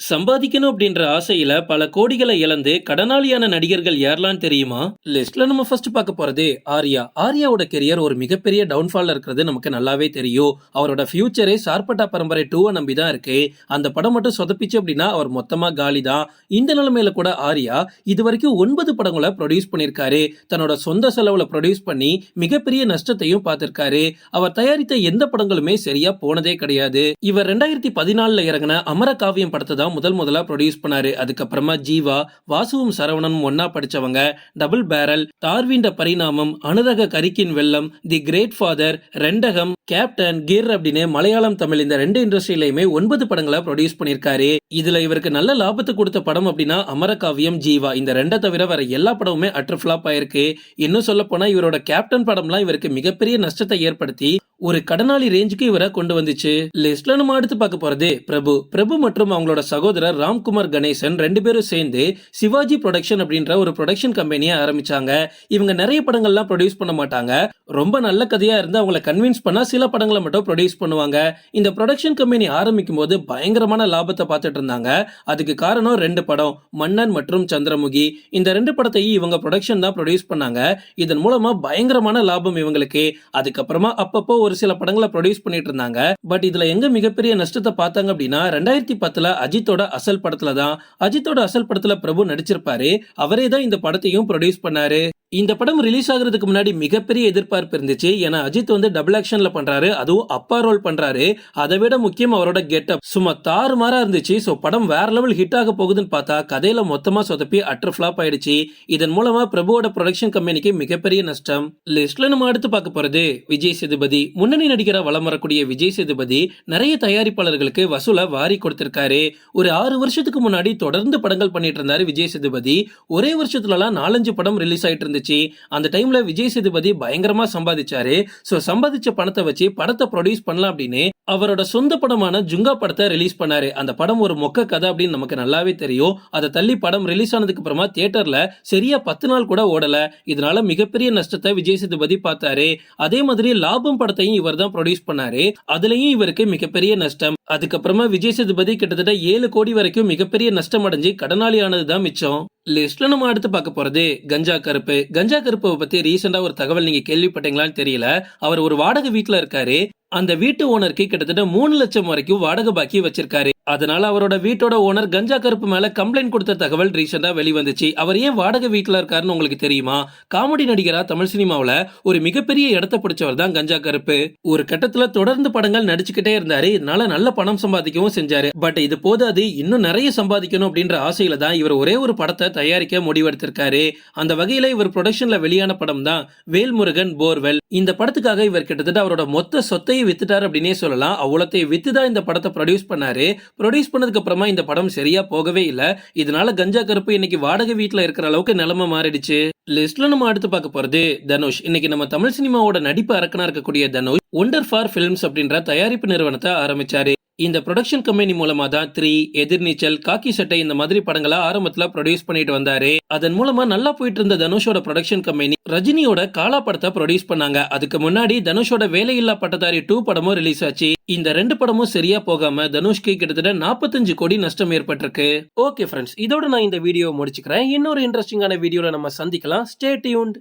சம்பாதிக்கணும் அப்படின்ற ஆசையில பல கோடிகளை இழந்து கடனாளியான நடிகர்கள் யாரெல்லாம் தெரியுமா? லிஸ்ட்ல நம்ம ஃபர்ஸ்ட் பார்க்க போறது ஆர்யா. ஆர்யாவோட கெரியர் ஒரு மிகப்பெரிய டவுன்ஃபால்ல இருக்கிறது நமக்கு நல்லாவே தெரியும். அவரோட ஃபியூச்சரே சார்பட்டா பரம்பரை டூவை நம்பி தான் இருக்கு. அந்த படம் மட்டும் சொதப்பிச்சு அப்படின்னா அவர் மொத்தமா காலி தான் இந்த நிலைமையில கூட ஆர்யா இது வரைக்கும் ஒன்பது படங்களை ப்ரொடியூஸ் பண்ணியிருக்காரு. தன்னோட சொந்த செலவுல ப்ரொடியூஸ் பண்ணி மிகப்பெரிய நஷ்டத்தையும் பார்த்திருக்காரு. அவர் தயாரித்த எந்த படங்களுமே சரியா போனதே கிடையாது. இவர் ரெண்டாயிரத்தி பதினாலுல இறங்கின அமர காவியம் படத்தை தான் முதல் முதலா ப்ரொடியூஸ் பண்ணாரு. அதுக்கப்புறமா ஜீவா வாசுவும் சரவணனும் ஒன்னா படிச்சவங்க. டபுள் பேரல் தார்வீண்ட பரிணாமம் Anuraga Karikkin Vellam the great father Rendagam captain Gir அப்படின்னு மலையாளம் தமிழ் இந்த ரெண்டு இண்டஸ்ட்ரியிலையுமே ஒன்பது படங்களை ப்ரொடியூஸ் பண்ணியிருக்காரு இதுல இவருக்கு நல்ல லாபத்தை கொடுத்த படம் அப்படின்னா அமரகாவியம் ஜீவா. இந்த ரெண்டை தவிர வேற எல்லா படமுமே அட்டர் ஃபிளாப் ஆயிருக்கு. இன்னும் சொல்ல போனா இவரோட கேப்டன் படம்லாம் இவருக்கு மிகப்பெரிய நஷ்டத்தை ஏற்படுத்தி ஒரு கடனாளி ரேஞ்சுக்கு இவரை கொண்டு வந்துச்சு. லிஸ்ட்ல நம்ம அடுத்து பார்க்க போறது பிரபு. பிரபு மற்றும் அவங்களோட சகோதரர் ராம்குமார் கணேசன் ரெண்டு பேரும் சேர்ந்து சிவாஜி ப்ரொடக்ஷன் அப்படின்ற ஒரு ப்ரொடக்ஷன் கம்பெனியை ஆரம்பிச்சாங்க. இவங்க நிறைய படங்கள்லாம் ப்ரொடியூஸ் பண்ண மாட்டாங்க. ரொம்ப நல்ல கதையா இருந்து அவங்கள கன்வின்ஸ் பண்ணா சில படங்களை மட்டும் ப்ரொடியூஸ் பண்ணுவாங்க. இந்த ப்ரொடக்ஷன் கம்பெனி ஆரம்பிக்கும் போது பயங்கரமான லாபத்தை பார்த்துட்டு இருந்தாங்க. அதுக்கு காரணம் ரெண்டு படம். மன்னன் மற்றும் சந்திரமுகி. இந்த ரெண்டு படத்தையும் இவங்க ப்ரொடக்ஷன் தான் ப்ரொடியூஸ் பண்ணாங்க. இதன் மூலமா பயங்கரமான லாபம் இவங்களுக்கு. அதுக்கப்புறமா அப்பப்போ ஒரு சில படங்களை ப்ரொடியூஸ் பண்ணிட்டு இருந்தாங்க பட் இதுல எங்க மிகப்பெரிய நஷ்டத்தை பார்த்தாங்க அப்படின்னா ரெண்டாயிரத்தி பத்துல அஜித்தோட அசல் படத்துல தான் அஜித்தோட அசல் படத்துல பிரபு நடிச்சிருப்பாரு. அவரே தான் இந்த படத்தையும் ப்ரொடியூஸ் பண்ணாரு. இந்த படம் ரிலீஸ் ஆகுறதுக்கு முன்னாடி மிகப்பெரிய எதிர்பார்ப்பு இருந்துச்சு. ஏன்னா அஜித் வந்து டபுள் ஆக்ஷன்ல பண்றாரு அதுவும் அப்பா ரோல் பண்றாரு. அதை விட முக்கியம் அவரோட கெட்டப் சும்மா தாறுமாறா இருந்துச்சு. சோ படம் வேற லெவல் ஹிட் ஆக போகுதுன்னு பார்த்தா கதையில மொத்தமா சொதப்பி அட்டர் ஃபிளாப் ஆயிடுச்சு. இதன் மூலமா பிரபுவோட ப்ரொடக்ஷன் கம்பெனிக்கு மிகப்பெரிய நஷ்டம். லிஸ்ட்ல நம்ம அடுத்து பார்க்க போறது விஜய் சேதுபதி முன்னணி நடிகரா வலம் வரக்கூடிய விஜய் சேதுபதி நிறைய தயாரிப்பாளர்களுக்கு வசூலை வாரி கொடுத்திருக்காரு. ஒரு ஆறு வருஷத்துக்கு முன்னாடி தொடர்ந்து படங்கள் பண்ணிட்டு இருந்தாரு விஜய் சேதுபதி. ஒரே வருஷத்துலலாம் நாலஞ்சு படம் ரிலீஸ் ஆயிட்டு இருந்துச்சு. அந்த டைம்ல விஜய் சேதுபதி பயங்கரமா சம்பாதிச்சாரு. சோ சம்பாதிச்ச பணத்தை வச்சு படத்தை ப்ரொடியூஸ் பண்ணலாம் அப்படின்னு அவரோட சொந்த படமான ஜுங்கா படத்தை ரிலீஸ் பண்ணாரு. அந்த படம் ஒரு மொக்க கதை அப்படின்னு நமக்கு நல்லாவே தெரியும். அதை தள்ளி படம் ரிலீஸ் ஆனதுக்கு அப்புறமா தியேட்டர்ல சரியா பத்து நாள் கூட ஓடல. இதனால மிகப்பெரிய நஷ்டத்தை விஜய் சேதுபதி பார்த்தாரு. அதே மாதிரி லாபம் படத்தை படத்தையும் இவர் தான் ப்ரொடியூஸ் பண்ணாரு. அதுலயும் இவருக்கு மிகப்பெரிய நஷ்டம். அதுக்கப்புறமா விஜய் சேதுபதி கிட்டத்தட்ட ஏழு கோடி வரைக்கும் மிகப்பெரிய நஷ்டம் அடைஞ்சு கடனாளி ஆனதுதான் மிச்சம். லிஸ்ட்ல நம்ம அடுத்து பார்க்க போறது கஞ்சா கருப்பு. கஞ்சா கருப்பை பத்தி ரீசெண்டா ஒரு தகவல் நீங்க கேள்விப்பட்டீங்களான்னு தெரியல. அவர் ஒரு வாடகை வீட்டுல இருக்காரு. அந்த வீட்டு ஓனருக்கு கிட்டத்தட்ட மூணு லட்சம் வரைக்கும் வாடகை பாக்கி வச்சிருக்காரு. அதனால அவரோட வீட்டோட ஓனர் கஞ்சா கருப்பு மேல கம்ப்ளைண்ட் கொடுத்த தகவல் ரீசெண்டா வெளிவந்துச்சு. அவர் ஏன் வாடகை வீட்டுல இருக்காருன்னு உங்களுக்கு தெரியுமா? காமெடி நடிகரா தமிழ் சினிமாவில ஒரு மிகப்பெரிய இடத்த பிடிச்சவர் தான் கஞ்சா கருப்பு. ஒரு கட்டத்துல தொடர்ந்து படங்கள் நடிச்சுக்கிட்டே இருந்தாரு. இதனால நல்ல பணம் சம்பாதிக்கவும் செஞ்சாரு. பட் இது போதாது இன்னும் நிறைய சம்பாதிக்கணும் அப்படின்ற ஆசையில தான் இவர் ஒரே ஒரு படத்தை தயாரிக்க முடிவெடுத்திருக்காரு. அந்த வகையில இவர் ப்ரொடக்ஷன்ல வெளியான படம் தான் வேல்முருகன் போர்வெல். இந்த படத்துக்காக இவர் கிட்டத்தட்ட அவரோட மொத்த சொத்தையும் வித்துட்டாரு அப்படின்னே சொல்லலாம். அவ்வளோத்தையும் வித்து தான் இந்த படத்தை ப்ரொடியூஸ் பண்ணாரு. ப்ரொடியூஸ் பண்ணதுக்கு அப்புறமா இந்த படம் சரியா போகவே இல்லை. இதனால கஞ்சா கருப்பு இன்னைக்கு வாடகை வீட்டுல இருக்கிற அளவுக்கு நிலைமை மாறிடுச்சு. லிஸ்ட்ல நம்ம அடுத்து பார்க்க போறது தனுஷ். இன்னைக்கு நம்ம தமிழ் சினிமாவோட நடிப்பு அரக்கனா இருக்கக்கூடிய தனுஷ் ஒண்டர் ஃபார் பிலிம்ஸ் அப்படின்ற தயாரிப்பு நிறுவனத்தை ஆரம்பிச்சாரு. இந்த ப்ரொடக்ஷன் கம்பெனி மூலமா தான் த்ரீ எதிர்நீச்சல் காக்கி சட்டை இந்த மாதிரி படங்களை ஆரம்பத்துல ப்ரொடியூஸ் பண்ணிட்டு வந்தாரு. அதன் மூலமா நல்லா போயிட்டு இருந்த தனுஷோட ப்ரொடக்ஷன் கம்பெனி ரஜினியோட காலா படத்தை ப்ரொடியூஸ் பண்ணாங்க. அதுக்கு முன்னாடி தனுஷோட வேலையில்லா பட்டதாரி டூ படமும் ரிலீஸ் ஆச்சு. இந்த ரெண்டு படமும் சரியா போகாம தனுஷ்க்கு கிட்டத்தட்ட நாற்பத்தஞ்சு கோடி நஷ்டம் ஏற்பட்டிருக்கு. ஓகே ஃப்ரெண்ட்ஸ் இதோட நான் இந்த வீடியோ முடிச்சுக்கிறேன். இன்னொரு இன்ட்ரெஸ்டிங்கான வீடியோல நம்ம சந்திக்கலாம். Stay tuned